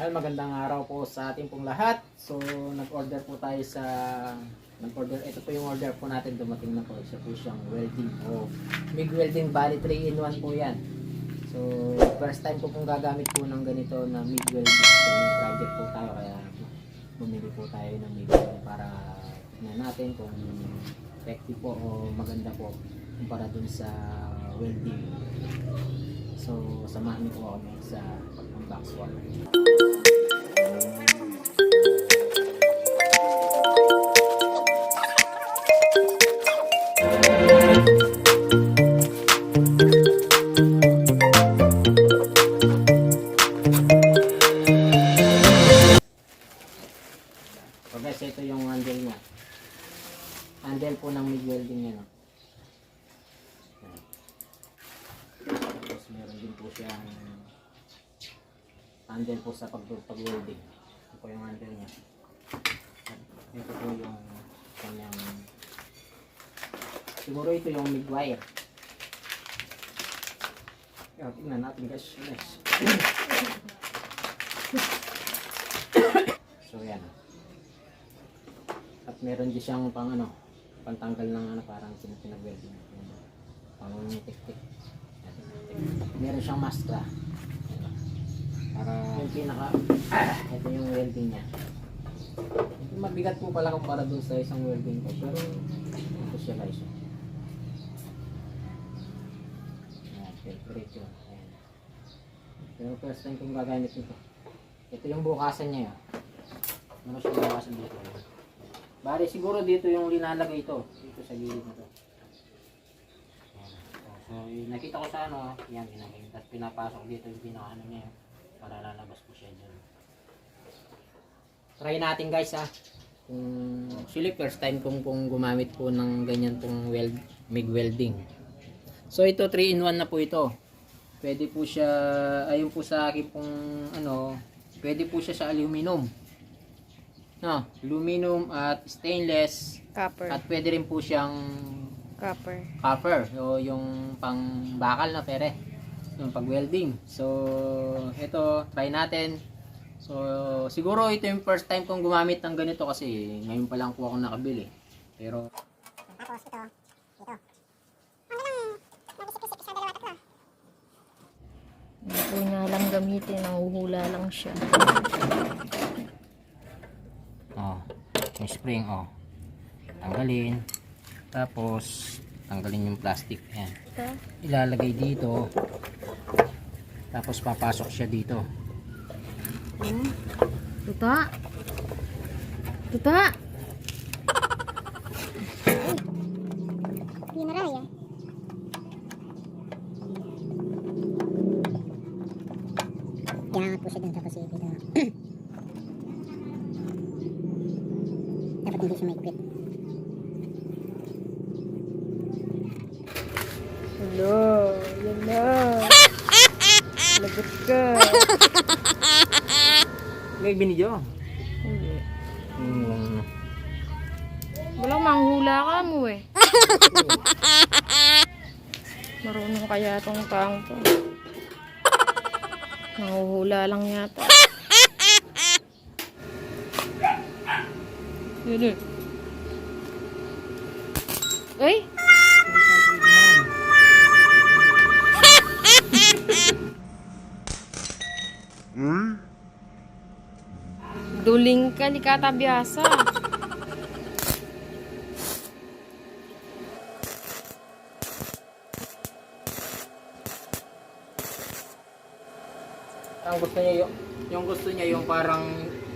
Well, magandang araw po sa ating pong lahat. So, nag-order po tayo sa nag-order. Ito po yung order po natin dumating na po. Isa po siyang welding o MIG welding bali 3 in 1 po yan. So, first time ko pong gagamit po ng ganito na MIG welding. So, may project po tayo kaya bumili po tayo ng MIG welding para tingnan natin kung effective po o maganda po kumpara dun sa welding. So, samahan niyo po kami sa pag-unbox one. Din po siyang handle po sa pag pag-welding. Ito po yung handle niya. Ito po yung kanyang siguro ito yung MIG wire. Ayan, tingnan natin guys. Yes. so yan. At meron din siyang pang ano, pantanggal ng ano parang pinag-welding. Pang tik-tik. Meron siyang mastra. Para yung pinaka, ito yung welding niya. Mabigat po pala kumpara dun sa isang welding ko. Pero. Ayan, favorite yun. Ayan. Pero first time kong gagamit nito. Ito yung bukasan niya. Ano siya bukasan dito? Bari siguro dito yung linalagay ito. Dito sa gilid na. So, yung nakita ko sa ano, yan, ginagay. Tapos pinapasok dito yung pinaka ano niya. Para lalabas po siya dyan. Try natin guys ha. Kung actually first time kong pong gumamit po ng ganyan pong weld, MIG welding. So ito 3 in 1 na po ito. Pwede po siya, ayun po sa akin pong ano, pwede po siya sa aluminum. No, aluminum at stainless Copper. at pwede rin po siyang Copper. copper o yung pang bakal na pere yung pag welding so ito try natin so siguro ito yung first time kong gumamit ng ganito kasi ngayon pa lang po ako nakabili pero Tapos ito, ito. Ano. Hindi po niya lang gamitin. Nanguhula lang siya. oh yung spring oh tanggalin tapos tanggalin yung plastic yan Ito. ilalagay dito tapos papasok siya dito Hmm. Tuta. Tuta. Eh. Kailangan po siya dun tapos dito. Dapat hindi siya may quit. Hello. Yan na. Lagot ka. may binidyo Hindi. hmm. Walang manghula ka mo eh. Marunong kaya tong taong to. Nanguhula lang yata. Yun eh. Ay! Duling ka, di ka tabiyasa. ang gusto niya yung, yung gusto niya yung parang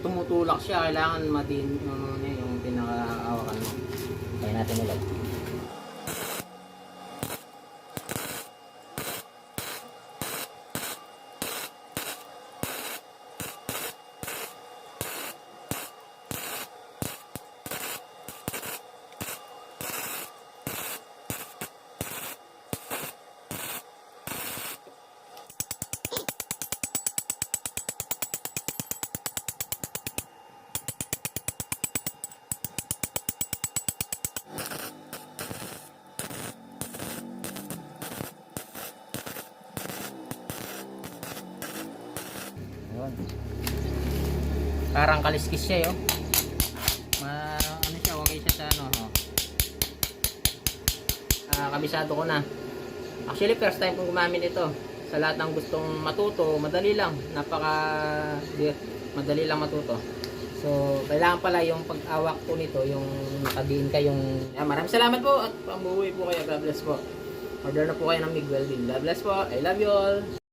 tumutulak siya. Kailangan matin ano niya yung pinakaawakan mo. Kaya natin ulit Parang kaliskis siya, yo. Ma, ano siya, okay siya sa ano, oh. Ah, kabisado ko na. Actually, first time kong gumamit ito. Sa lahat ng gustong matuto, madali lang. Napaka madali lang matuto. So, kailangan pala yung pag-awak po nito, yung nakadiin kayong... Ah, maraming salamat po at pambuhay po kayo. God bless po. Order na po kayo ng MIG welding. God bless po. I love you all.